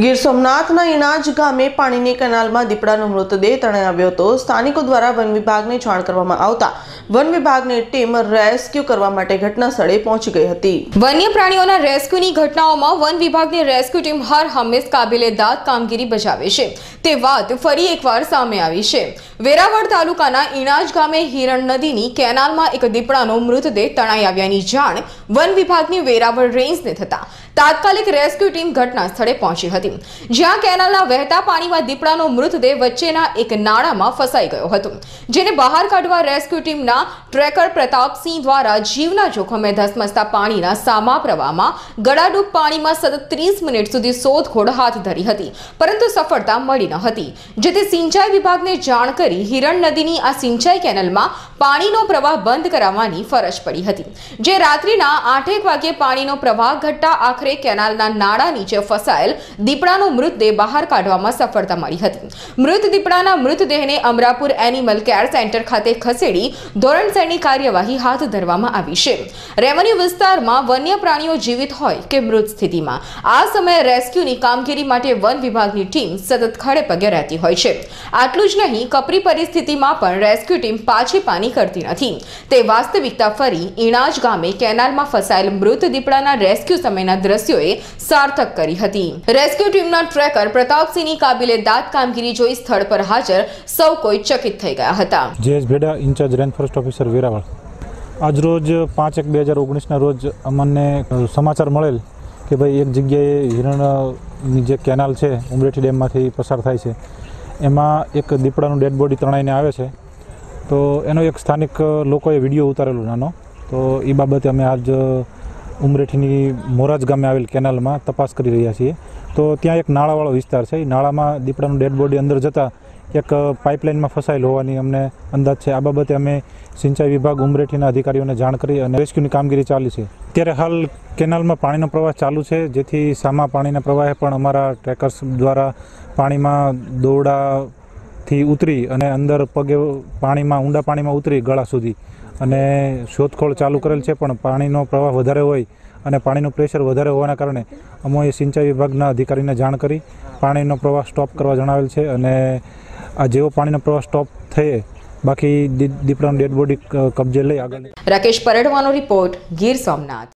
ગીર સોમનાથના ઇનાજ ગામે પાણીની કેનાલમાં દીપડાનો મૃતદેહ તણાઈ આવ્યો હતો. સ્થાનિકો દ્વારા વન વિભાગને જાણ કરવામાં આવતા વન વિભાગની ટીમ રેસ્ક્યુ કરવા માટે ઘટના સ્થળે પહોંચી ગઈ હતી. વન્ય પ્રાણીઓના રેસ્ક્યુની ઘટનાઓમાં વન વિભાગની રેસ્ક્યુ ટીમ હર હંમેશ કાબિલેદાદ કામગીરી બજાવે છે. તે વાત ફરી એકવાર સામે આવી છે. વેરાવળ તાલુકાના ઇનાજ ગામે હિરણ નદીની કેનાલમાં એક દીપડાનો મૃતદેહ તણાઈ આવ્યાની જાણ વન વિભાગની વેરાવળ રેન્જને થતા તાત્કાલિક રેસ્ક્યુ ટીમ ઘટના સ્થળે પહોંચી હતી, જ્યાં કેનાલના વહેતા પાણીમાં દીપડાનો મૃતદેહ વચ્ચેના એક નાળામાં ફસાઈ ગયો હતો. જેને બહાર કાઢવા રેસ્ક્યુ ટીમના ટ્રેકર પ્રતાપસિંહ દ્વારા જીવના જોખમે ધસમસતા પાણીના સામા પ્રવાહમાં ગળાડૂબ પાણીમાં સતત ત્રીસ મિનિટ સુધી શોધખોળ હાથ ધરી હતી, પરંતુ સફળતા મળી ન હતી. જેથી સિંચાઈ વિભાગને જાણ કરી હિરણ નદીની આ સિંચાઈ કેનલમાં પાણીનો પ્રવાહ બંધ કરાવવાની ફરજ પડી હતી. જે રાત્રિના આઠેક વાગ્યે પાણીનો પ્રવાહ ઘટતા આખરે કેનાલના નાળા નીચે ફસાયેલ દીપડાનો મૃતદેહ બહાર કાઢવામાં સફળતા મળી હતી. મૃત દીપડાના મૃતદેહને અમરાપુર એનિમલ કેર સેન્ટર ખાતે ખસેડી ધોરણસરની કાર્યવાહી હાથ ધરવામાં આવી છે. રેવન્યુ વિસ્તારમાં વન્ય પ્રાણીઓ જીવિત હોય કે મૃત સ્થિતિમાં. આ સમયે રેસ્ક્યુની કામગીરી માટે વન વિભાગની ટીમ સતત ખડે પગે રહેતી હોય છે. આટલું જ નહીં, કપરી પરિસ્થિતિમાં પણ રેસ્ક્યુ ટીમ પાછી પાની કરતી નથી. તે વાસ્તવિકતા ફરી ઇણાજ ગામે કેનાલમાં ફસાયેલ મૃત દીપડાના રેસ્ક્યુ સમયના દ્રશ્યોએ સાર્થક કરી હતી. રેસ્ક્યુ ટીમના ટ્રેકર પ્રતાપસિંહની કાબિલે દાદ કામગીરી જોઈ સ્થળ પર હાજર સૌ કોઈ ચકિત થઈ ગયા હતા. JS Bheda, in charge range forest officer, Veraval. આજરોજ પાંચ એક બે હજાર ઓગણીસના રોજ અમને સમાચાર મળેલ કે ભાઈ એક જગ્યાએ હિરણની જે કેનાલ છે, ઉમરેઠી ડેમમાંથી પસાર થાય છે. એમાં એક દીપડાનું ડેડ બોડી તણાઈને આવે છે. તો એનો એક સ્થાનિક લોકોએ વીડિયો ઉતારેલો નાનો. તો એ બાબતે અમે આજ ઉમરેઠીની મોરાજ ગામે આવેલ કેનાલમાં તપાસ કરી રહ્યા છીએ. તો ત્યાં એક નાળાવાળો વિસ્તાર છે. એ નાળામાં દીપડાનું ડેડ બોડી અંદર જતાં એક પાઇપલાઇનમાં ફસાયેલ હોવાની અમને અંદાજ છે. આ બાબતે અમે સિંચાઈ વિભાગ ઉમરેઠીના અધિકારીઓને જાણ કરી અને રેસ્ક્યુની કામગીરી ચાલી છે. અત્યારે હાલ કેનાલમાં પાણીનો પ્રવાહ ચાલુ છે. જેથી સામા પાણીના પ્રવાહે પણ અમારા ટ્રેકર્સ દ્વારા પાણીમાં દોરડાથી ઉતરી અને અંદર પગે પાણીમાં, ઊંડા પાણીમાં ઉતરી ગળા સુધી. અને શોધખોળ ચાલુ કરેલ છે, પણ પાણીનો પ્રવાહ વધારે હોય અને પાણીનું પ્રેશર વધારે હોવાના કારણે અમોએ સિંચાઈ વિભાગના અધિકારીને જાણ કરી. પાણીનો પ્રવાહ સ્ટોપ કરવા જણાવેલ છે અને આ જેવો પાણીનો પ્રવાહ સ્ટોપ થયે, બાકી દીપડાનું ડેડ બોડી કબજે લઈ આગળ રાકેશ પરડવાનો રિપોર્ટ, ગીર સોમનાથ.